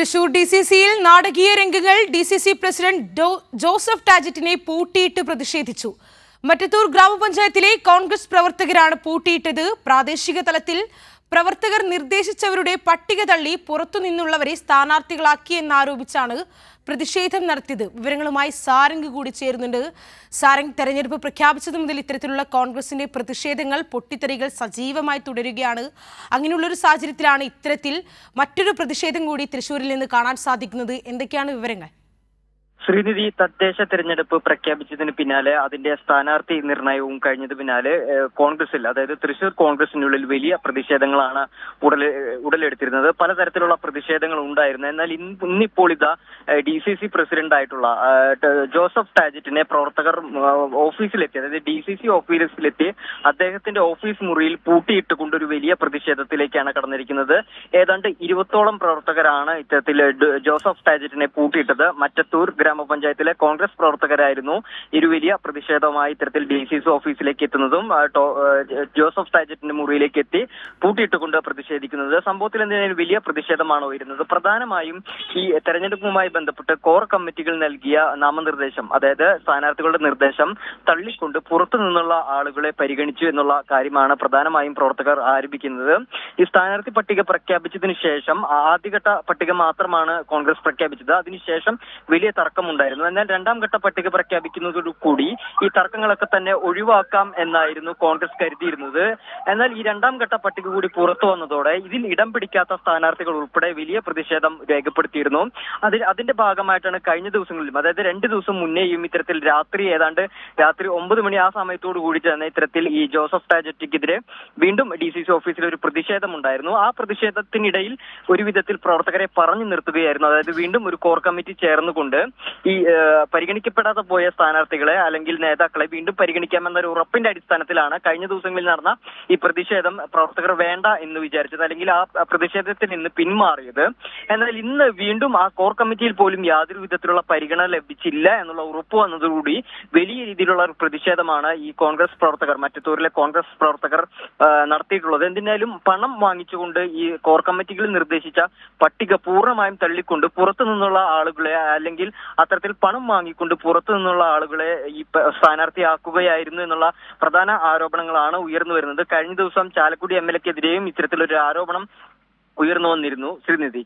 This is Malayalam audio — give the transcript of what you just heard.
തൃശൂർ ഡി സി സിയിൽ നാടകീയ രംഗങ്ങൾ D C C president Joseph ടാജറ്റിനെ പൂട്ടിയിട്ട് പ്രതിഷേധിച്ചു. മറ്റത്തൂർ ഗ്രാമപഞ്ചായത്തിലെ കോൺഗ്രസ് പ്രവർത്തകരാണ് പൂട്ടിയിട്ടത്. പ്രാദേശിക തലത്തിൽ പ്രവർത്തകർ നിർദ്ദേശിച്ചവരുടെ പട്ടിക തള്ളി പുറത്തുനിന്നുള്ളവരെ സ്ഥാനാർത്ഥികളാക്കിയെന്നാരോപിച്ചാണ് പ്രതിഷേധം നടത്തിയത്. വിവരങ്ങളുമായി സാരംഗ് കൂടി ചേരുന്നുണ്ട്. സാരംഗ് തെരഞ്ഞെടുപ്പ് പ്രഖ്യാപിച്ചത് മുതൽ ഇത്തരത്തിലുള്ള കോൺഗ്രസിന്റെ പ്രതിഷേധങ്ങൾ പൊട്ടിത്തെറികൾ സജീവമായി തുടരുകയാണ്. അങ്ങനെയുള്ളൊരു സാഹചര്യത്തിലാണ് ഇത്തരത്തിൽ മറ്റൊരു പ്രതിഷേധം കൂടി തൃശ്ശൂരിൽ നിന്ന് കാണാൻ സാധിക്കുന്നത്. എന്തൊക്കെയാണ് വിവരങ്ങൾ? ശ്രീനിധി തദ്ദേശ തെരഞ്ഞെടുപ്പ് പ്രഖ്യാപിച്ചതിന് പിന്നാലെ അതിന്റെ സ്ഥാനാർത്ഥി നിർണയവും കഴിഞ്ഞതിന് പിന്നാലെ കോൺഗ്രസിൽ അതായത് തൃശൂർ കോൺഗ്രസിനുള്ളിൽ വലിയ പ്രതിഷേധങ്ങളാണ് ഉടലെ ഉടലെടുത്തിരുന്നത്. പലതരത്തിലുള്ള പ്രതിഷേധങ്ങൾ ഉണ്ടായിരുന്നു. എന്നാൽ ഇന്നിപ്പോൾ ഇതാ ഡി സി സി പ്രസിഡന്റ് ആയിട്ടുള്ള ജോസഫ് ടാജറ്റിനെ പ്രവർത്തകർ ഓഫീസിലെത്തി. അതായത് ഡി സി സി ഓഫീസിലെത്തി. അദ്ദേഹത്തിന്റെ ഓഫീസ് മുറിയിൽ പൂട്ടിയിട്ടുകൊണ്ട് ഒരു വലിയ പ്രതിഷേധത്തിലേക്കാണ് കടന്നിരിക്കുന്നത്. ഏതാണ്ട് ഇരുപത്തോളം പ്രവർത്തകരാണ് ഇത്തരത്തിൽ ജോസഫ് ടാജറ്റിനെ പൂട്ടിയിട്ടത്. മറ്റത്തൂർ ഗ്രാമപഞ്ചായത്തിലെ കോൺഗ്രസ് പ്രവർത്തകരായിരുന്നു. ഇരു വലിയ പ്രതിഷേധവുമായി ഇത്തരത്തിൽ ഡി സി സി ഓഫീസിലേക്ക് എത്തുന്നതും ജോസഫ് സ്റ്റാജറ്റിന്റെ മുറിയിലേക്ക് എത്തി പൂട്ടിയിട്ടുകൊണ്ട് പ്രതിഷേധിക്കുന്നത്. സംഭവത്തിൽ എന്തിനായാലും വലിയ പ്രതിഷേധമാണ് ഉയരുന്നത് പ്രധാനമായും ഈ തെരഞ്ഞെടുപ്പുമായി ബന്ധപ്പെട്ട് കോർ കമ്മിറ്റികൾ നൽകിയ നാമനിർദ്ദേശം അതായത് സ്ഥാനാർത്ഥികളുടെ നിർദ്ദേശം തള്ളിക്കൊണ്ട് പുറത്തു നിന്നുള്ള ആളുകളെ പരിഗണിച്ചു എന്നുള്ള കാര്യമാണ് പ്രധാനമായും പ്രവർത്തകർ ആരോപിക്കുന്നത്. ഈ സ്ഥാനാർത്ഥി പട്ടിക പ്രഖ്യാപിച്ചതിന് ശേഷം ആദ്യഘട്ട പട്ടിക മാത്രമാണ് കോൺഗ്രസ് പ്രഖ്യാപിച്ചത്. അതിനുശേഷം വലിയ തർക്കമുണ്ടായിരുന്നു. എന്നാൽ രണ്ടാം ഘട്ട പട്ടിക പ്രഖ്യാപിക്കുന്നതോടുകൂടി ഈ തർക്കങ്ങളൊക്കെ തന്നെ ഒഴിവാക്കാം എന്നായിരുന്നു കോൺഗ്രസ് കരുതിയിരുന്നത്. എന്നാൽ ഈ രണ്ടാം ഘട്ട പട്ടിക കൂടി പുറത്തു വന്നതോടെ ഇതിൽ ഇടം പിടിക്കാത്ത സ്ഥാനാർത്ഥികൾ ഉൾപ്പെടെ വലിയ പ്രതിഷേധം രേഖപ്പെടുത്തിയിരുന്നു. അതിൽ അതിന്റെ ഭാഗമായിട്ടാണ് കഴിഞ്ഞ ദിവസങ്ങളിലും അതായത് രണ്ട് ദിവസം മുന്നേയും ഇത്തരത്തിൽ രാത്രി ഏതാണ്ട് രാത്രി ഒമ്പത് മണി ആ സമയത്തോടു കൂടി തന്നെ ഇത്തരത്തിൽ ഈ ജോസഫ് ടാജറ്റിക്കെതിരെ വീണ്ടും ഡി സി സി ഓഫീസിൽ ഒരു പ്രതിഷേധമുണ്ടായിരുന്നു. ആ പ്രതിഷേധത്തിനിടയിൽ ഒരു വിധത്തിൽ പ്രവർത്തകരെ പറഞ്ഞു നിർത്തുകയായിരുന്നു. അതായത് വീണ്ടും ഒരു കോർ കമ്മിറ്റി ചേർന്നുകൊണ്ട് ഈ പരിഗണിക്കപ്പെടാതെ പോയ സ്ഥാനാർത്ഥികളെ അല്ലെങ്കിൽ നേതാക്കളെ വീണ്ടും പരിഗണിക്കാമെന്ന ഒരു ഉറപ്പിന്റെ അടിസ്ഥാനത്തിലാണ് കഴിഞ്ഞ ദിവസങ്ങളിൽ നടന്ന ഈ പ്രതിഷേധം പ്രവർത്തകർ വേണ്ട എന്ന് വിചാരിച്ചത് അല്ലെങ്കിൽ ആ പ്രതിഷേധത്തിൽ നിന്ന് പിന്മാറിയത്. എന്നാൽ ഇന്ന് വീണ്ടും ആ കോർ കമ്മിറ്റിയിൽ പോലും യാതൊരു വിധത്തിലുള്ള പരിഗണന ലഭിച്ചില്ല എന്നുള്ള ഉറപ്പ് വന്നതോടുകൂടി വലിയ രീതിയിലുള്ള ഒരു പ്രതിഷേധമാണ് ഈ കോൺഗ്രസ് പ്രവർത്തകർ മറ്റത്തൂരിലെ കോൺഗ്രസ് പ്രവർത്തകർ നടത്തിയിട്ടുള്ളത്. എന്തിനായാലും പണം വാങ്ങിച്ചുകൊണ്ട് ഈ കോർ കമ്മിറ്റികൾ നിർദ്ദേശിച്ച പട്ടിക പൂർണമായും തള്ളിക്കൊണ്ട് പുറത്തു നിന്നുള്ള ആളുകളെ അല്ലെങ്കിൽ അത്തരത്തിൽ പണം വാങ്ങിക്കൊണ്ട് പുറത്തു നിന്നുള്ള ആളുകളെ ഈ സ്ഥാനാർത്ഥിയാക്കുകയായിരുന്നു എന്നുള്ള പ്രധാന ആരോപണങ്ങളാണ് ഉയർന്നു വരുന്നത്. കഴിഞ്ഞ ദിവസം ചാലക്കുടി എം എൽ എക്കെതിരെയും ഇത്തരത്തിലൊരു ആരോപണം ഉയർന്നു വന്നിരുന്നു. ശ്രീനിധി.